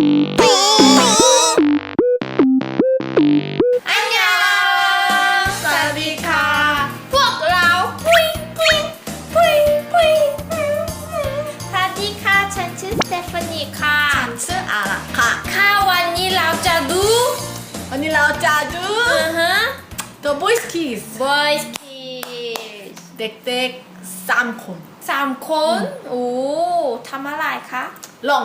อันยองสวัสดีค่ะ พวกเราปุยปุยปุยปุยสวัสดีค่ะ ฉันชื่อสเตฟานีค่ะ ฉันชื่ออาระค่ะ ค่ะวันนี้เราจะดู วันนี้เราจะดู อือฮะ The Boys Kiss Boys Kiss เด็กๆสามคนสามคน โอ้ทำอะไรคะ ลอง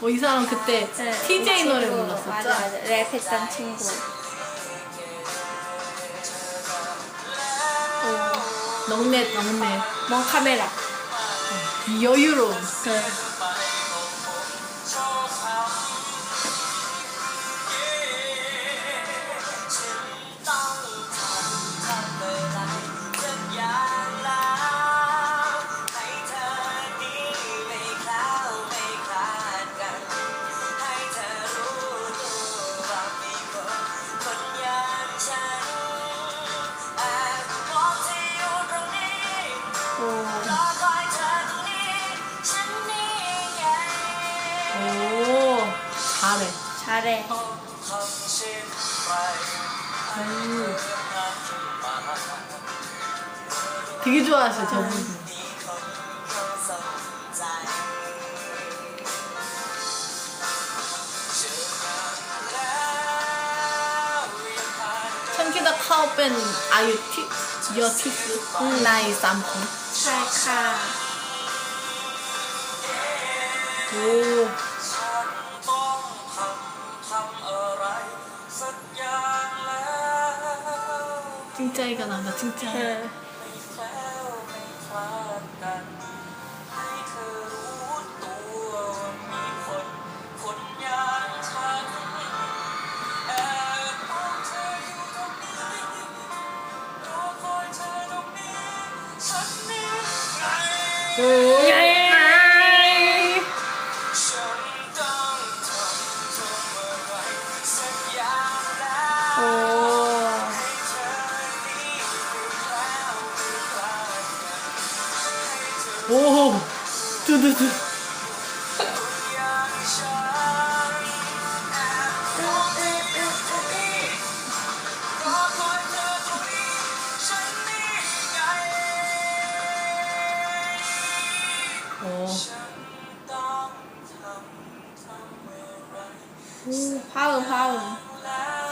뭐이 사람 그때 TJ 노래 불렀었죠? 맞아 맞아. 랩했던 친구. 넉넷 넉넷 멍 카메라. 이 여유로움 오 잘해 잘해 음. 되게 좋아하셔 저분 천키다 카오벤 아유티 여티스 나이 쌈콩 ใช่ค่ะ 오 จริงใจกับนะนงจริงใจ เอโอ้ย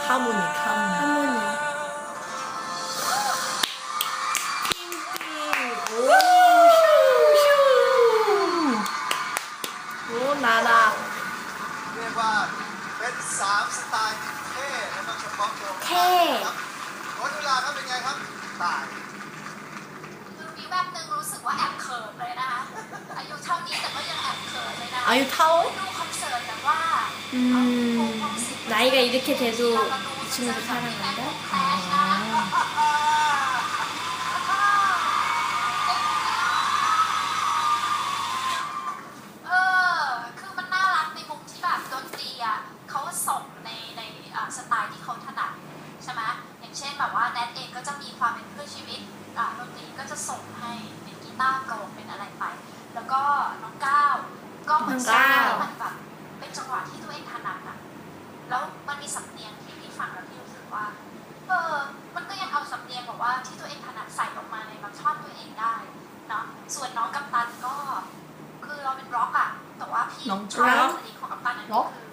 하모니 하모니 하모니 오 나라 เรียกว่าเป็นสามสไตล์ที่เท่และก็เฉพาะตัว เท่ ครับวันเวลาครับเป็นไงครับตาย คือมีแบบนึงรู้สึกว่าแอบเขินเลยนะคะ อายุเท่านี้แต่ก็ยังแอบเขินเลยนะ 아유 타오 ดูคอนเสิร์ตแต่ว่า 음 ม 나이가 이렇게 돼도 이 친구를 사랑한다? 아. แล้วมันมีสำเนียงที่ที่ฟังแล้วพี่รู้สึกว่า เออ มันก็ยังเอาสำเนียงแบบว่าที่ตัวเองถนัดใส่ออกมาในแบบชอบตัวเองได้เนาะส่วนน้องกัปตันก็ คือเราเป็นร็อกอะแต่ว่าพี่น้องชอบสนิทของกัปตันนั่นก็คือ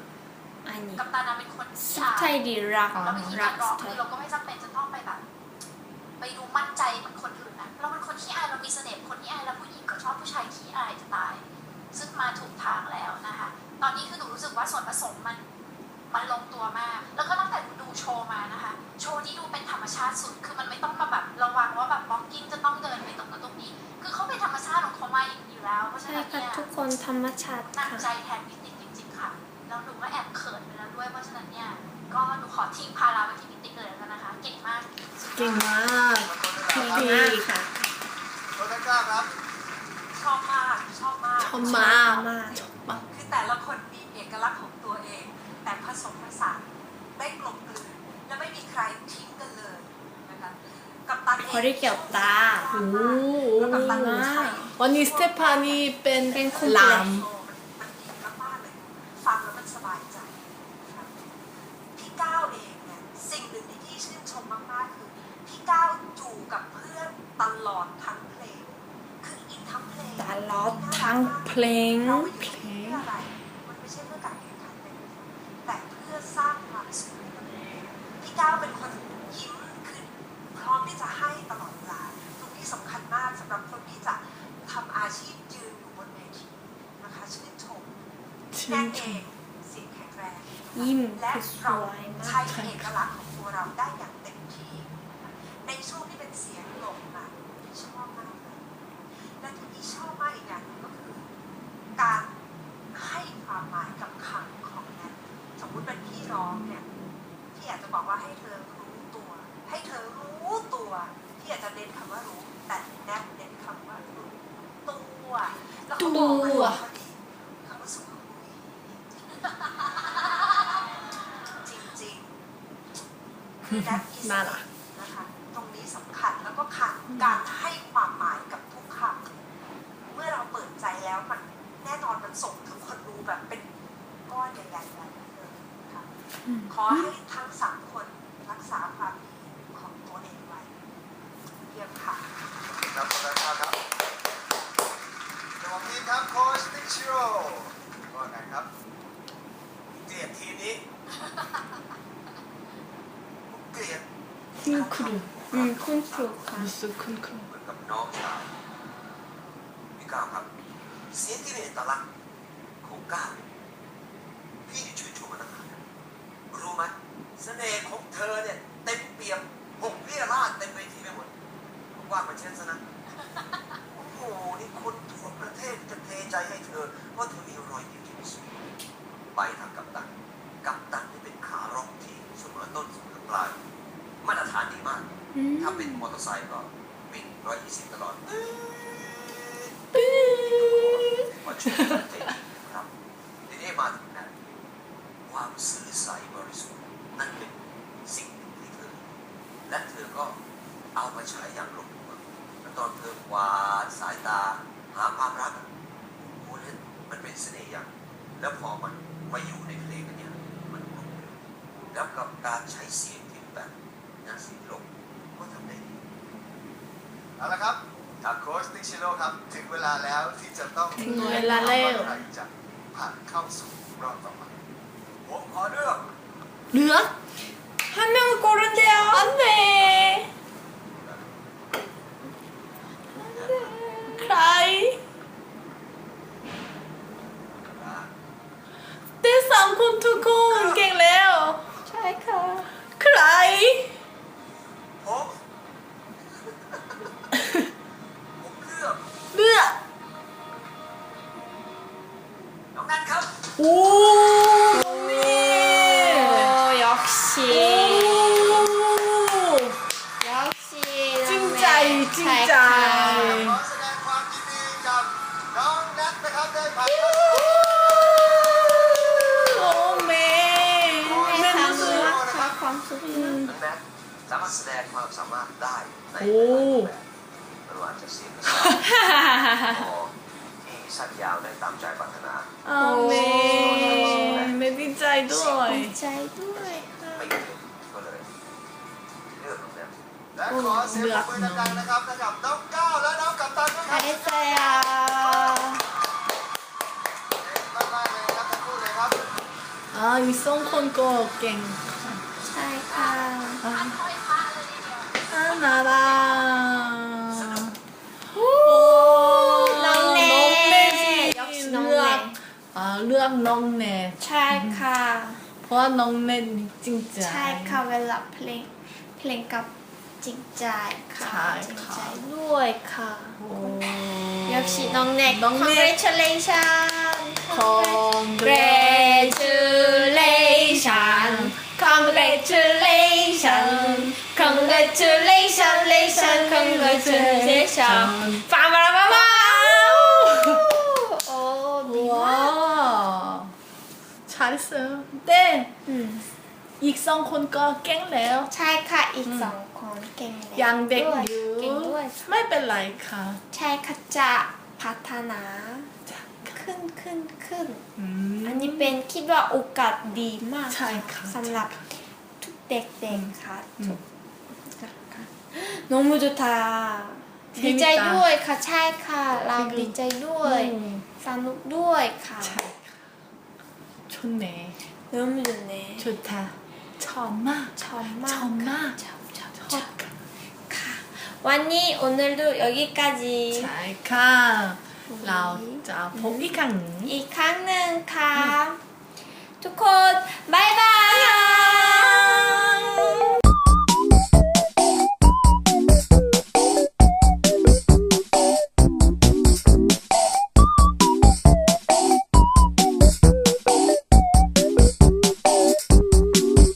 อันนี้กัปตันน่ะเป็นคนที่ใช่ดีรักเราไม่คิดรัการร้องคือเราก็ไม่จำเป็นจะต้องไปแบบ ไปดูมั่นใจเหมือนคนอื่นนะเราเป็นคนที่อายเรามีเสน่ห์คนที่อายแล้วผู้หญิงก็ชอบผู้ชายที่อายจะตาย ซึ่งมาถูกทางแล้วนะคะ ตอนนี้คือหนูรู้สึกว่าส่วนผสมมัน มันลงตัวมาก แล้วก็น่าสุด คือมันไม่ต้องมาแบบระวังว่าแบบบล็อกกิ้งจะต้องเดินไปตรงนั้นตรงนี้ คือเขาเป็นธรรมชาติของเขามาอย่างนี้อยู่แล้ว เพราะฉะใช่นั้นค่ะเนี่ยทุกคนธรรมชาติหนักค่ะ ใจแทนพี่ติ๊กจริง ๆ ค่ะ แล้วหนูก็แอบเขินไปแล้วด้วย เพราะฉะนั้นเนี่ย ก็หนูขอทิ้งภาระไว้ที่พี่ติ๊กเลยแล้วกันนะคะ เก่งมากสุดยอดเก่งมากขอบคุณนะคเก่รับงมากค่ะคนที่เก้าครับชอบมาก ชอบมาก ชอบมากมากชอบมาก คือแต่ละคนมีเอกลักษณ์ของตัวเอง แต่ผสมผสานได้กลมกลืนและไม่มีใครทิ้งกันเลยนะคะกับตันเองพอได้เกี่ยวตาโอ้แล้วกับตันมากใช้วันนี้สเตฟานีเป็นเป็นคุณลแปลโชว์มันมันดีมากๆเลยฟังแล้วมันสบายใจนะคะพี่ก้าวเองเนี่ยสิ่งหนึ่งที่พี่ชื่นชมมากๆคือพี่ก้าวอยู่กับเพื่อนตลอดทั้งเพลง คืออินทั้งเพลง ตลอดทั้งเพลงเราอยู่ตรงนี้เพื่ออะไร มันไม่ใช่เพื่อการแข่งขันเป็นแต่เพื่อสร้างความสุขให้กับตัวเองพี่ก้าวเป็นคนยิ้มคือพร้อมที่จะให้ตลอดเวลาตรงนี้สำคัญมากสำหรับคนที่จะทำอาชีพยืนอยู่บนเวทีนะคะชื่นชม ชื่แน่นเอชมงเสียงแข็งแรงยิ้มและคือสเราวยมาใช้กเอกลักษณ์ของตัวเราได้อย่างเต็มที่ ในช่วงที่เป็นเสียงลมอะชอบมากเลยและที่พี่ชอบมากอีกอย่างหนึ่งก็คือ การให้ความหมายกับคำของนั้นสมมุติเป็นพี่ร้องเนี่ยพี่อาจจะบอกว่าให้เธอรู้ตัว ให้เธอรู้ตัวพี่อาจจะเน้นคำว่ารู้ แต่แนบเน้นคำว่ารู้ตัวแล้วเขาบอกมา ตัว พอดีคำว่าสุขภาพ จริงๆคือ that is น่ารัก นะคะ ตรงนี้สำคัญแล้วก็ค่ะการให้ความหมายกับทุกคำเมื่อเราเปิดใจแล้วมันแน่นอนมันส่งถึงคนดูแบบเป็นก้อนใหญ่ๆแบบนั้นเลยค่ะ ขอให้ทั้งสามคนรักษาความดีของตัวเองไว้เยี่ยมค่ะ ครับคนที่เก้าครับเจ้าของทีมครับโค้ชนิชิโร่ว่าไงครับเก ลียดทีมนี้ผมเกลียดคุณครูอืมคุณครูค่ะรู้สึกคุณครูเหมือนกับน้องชายพี่ก้าวครับ เสียงที่เป็นเอกลักษณ์ของก้าวเนี่ยพี่นี่ชื่นชมมันตั้งนานแล้วรู้ไหมเสน่ห์ของเธอเนี่ยเต็มเปี่ยมหกเรียราดเต็มเวทีไปหมดว่ามันเช่นซะนะโอ้โหนี่คนทั่วประเทศจะเทใจให้เธอเพราะเธอมีรอยยิ้มที่สวยไปทางกัปตัน กัปตันนี่เป็นขาร็อกที่เสมอต้นเสมอปลายมาตรฐานดีมาก อืม ถ้าเป็นมอเตอร์ไซค์ก็วิ่งร้อยยี่สิบตลอดว่าช่วยกันใจดี ครับทีนี้มาถึงนั้นความซื่อสัตย์บริสุทธิ์นั่นเป็นสิ่งหนึ่งที่เธอและเธอก็เอามาใช้อย่างลงตัวตอนเธอวาดสายตาหาความรักโอ้ยมันเป็นเสน่ห์อย่างแล้วพอมันมาอยู่ในเพลงกันเนี่ยมันกลมกลืนแล้วกับการใช้เสียงที่แบบน่าเสียงลงก็ทำได้ดีเอาละครับ จากโค้ชนิชิโร่ครับ ถึงเวลาแล้วที่จะต้อง ถึงเวลาแล้ว ใครจะผ่านเข้าสู่รอบต่อไป ผมขอเลือก เหลือ 한 명을 고른대요. 안 돼. ใครเต้นสามคน แสดงความสามารถได้ในหลายแบบไม่ว่าจะเสียงสารพอที่สั้นยาวได้ตามใจปรารถนาอ้ยไม่ดีใจด้วยดีใจด้วยค่ะเลือกโรงแรขอเสียงปรบมือดังๆนะครับกับน้องก้าวและน้องกัปตันด้วยครับ อาเดซายาอ๋อมีสองคนก็เก่ง ใช่ค่ะ อ่าน่ารักโอ้ น้องเน น้องเน 역시น้อง เลื เน อกอ่าเลือกน้องเน ใช่ค่ะ เพราะว่าน้องเนจริงใจ ใช่ค่ะเวลาเพลงเพลงกับ จริงใจค่ะ ใช่ จริง ค่ะ ใจด้วยค่ะ โอ้ 역시น้องเน็ก น้องเน็ก congratulation congratulation congratulation congratulation congratulation congratulation ฟังมาแล้วมามาโอ้ดีมาก 와 잘했어요. 네. อืม อีกสองคนก็เก่งแล้ว ใช่ค่ะอีกสองคนเก่งแล้ว ยังเด็ก ด้วย อยู่ เก่งด้วยค่ะ ไม่เป็นไรค่ะ ใช่ค่ะจะพัฒนา จะ ขึ้นขึ้นขึ้น อืม อันนี้เป็นคิดว่าโอกาสดีมาก ใช่ค่ะ สำหรับทุกเด็กๆค่ะ อืม ทุก ค่ะน้องมูจุตา 재밌다 ดีใจด้วยค่ะใช่ค่ะ เราดีใจด้วย อืม สนุกด้วยค่ะ ใช่ค่ะ좋네 น้องมูจุเน่ 좋다 처마 ชอบมาก ชอบมาก ชอบชอบชอบ 척 ค่ะ วันนี้오늘도 여기까지 잘가 라우자 봄이 강 อีกครั้งหนึ่งค่ะ ทุกคนบายบาย